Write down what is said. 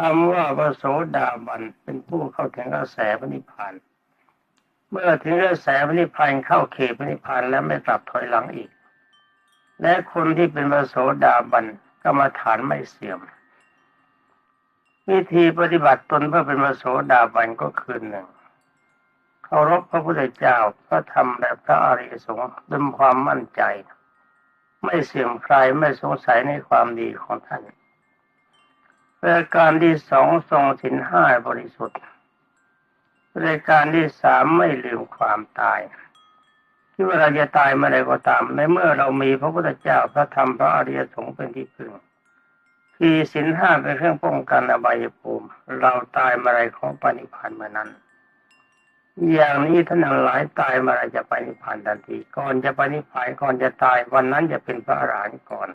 คำว่าพระโสดาบันเป็นผู้เข้าถึงกระแสพระนิพพานเมื่อถึงกระแสพระนิพพานเข้าเขตพระนิพพานแล้วไม่กลับถอยหลังอีก และคนที่เป็นพระโสดาบันกรรมฐานไม่เสื่อม วิธีปฏิบัติตนเพื่อเป็นพระโสดาบันก็คือหนึ่งเคารพพระพุทธเจ้าพระธรรมและพระอริยสงฆ์ด้วยความมั่นใจ ไม่เสื่อมคลายไม่สงสัยในความดีของท่าน รายการที่สองทรงสินห้าบริสุทธิ์รายการที่สามไม่ลืมความตาย ที่ว่าเราจะตายเมื่อไรก็ตาม ในเมื่อเรามีพระพุทธเจ้าพระธรรมพระอริยสงฆ์เป็นที่พึ่งที่สินห้าเป็นเครื่องป้องกันอบายภูมิ เราตายเมื่อไรของปณิพันธ์เมื่อนั้น อย่างนี้ท่านทั้งหลายตายเมื่อไรจะปนิพพานทันทีก่อนจะปนิพพานก่อนจะตายวันนั้นจะเป็นพระอรหันต์ก่อน